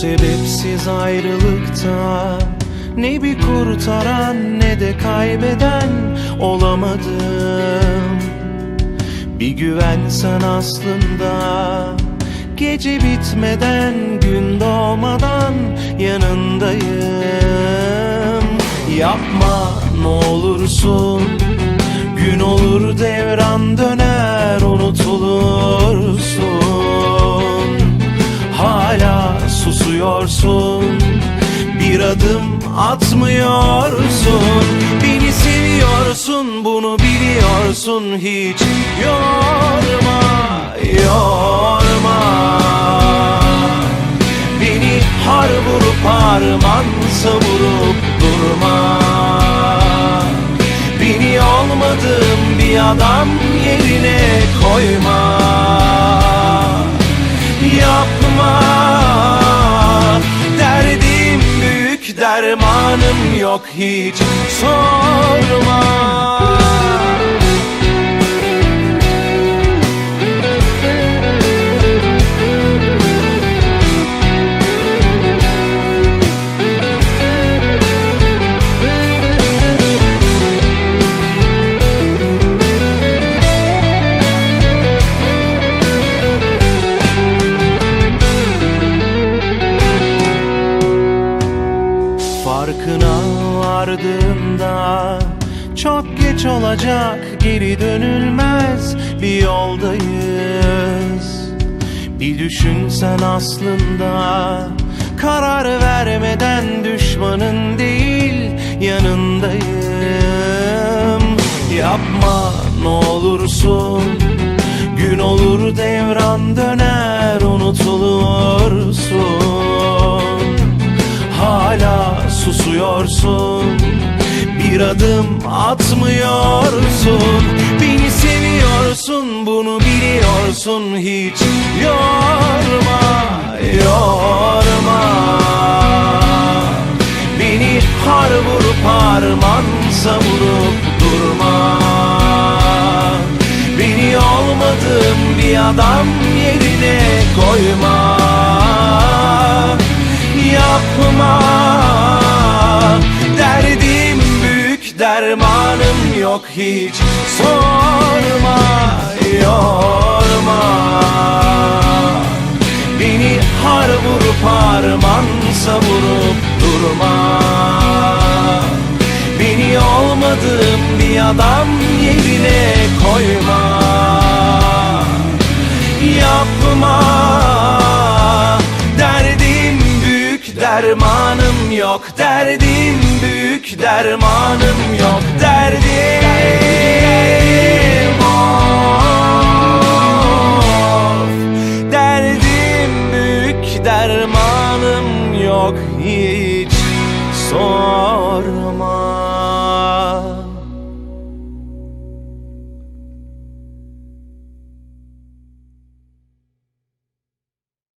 sebepsiz ayrılıkta. Ne bir kurtaran ne de kaybeden olamadım. Bir güvensen aslında. Gece bitmeden gün doğmadan yanındayım. Yapma ne olursun. Gün olur devran döner susuyorsun Bir adım atmıyorsun. Beni seviyorsun bunu biliyorsun. Hiç yorma yorma. Beni har vurup harman savurup durma. Beni olmadığım bir adam yerine koyma. Yapma dermanım yok hiç sorma Çok geç olacak geri dönülmez bir yoldayız. Bir düşünsen aslında Karar vermeden düşmanın değil yanındayım. Yapma ne olursun Gün olur devran döner unutulursun atmıyorsun Beni seviyorsun bunu biliyorsun. Hiç yorma yorma. Beni har vurup harman savurup durma. Beni olmadığım bir adam yerine koyma dermanım yok hiç. Sorma yorma. Beni har vurup harman savurup durma. Beni olmadığım bir adam yerine koyma. Yapma. Derdim büyük dermanım yok Derdim büyük dermanım yok Derdim Derdim büyük dermanım yok hiç sorma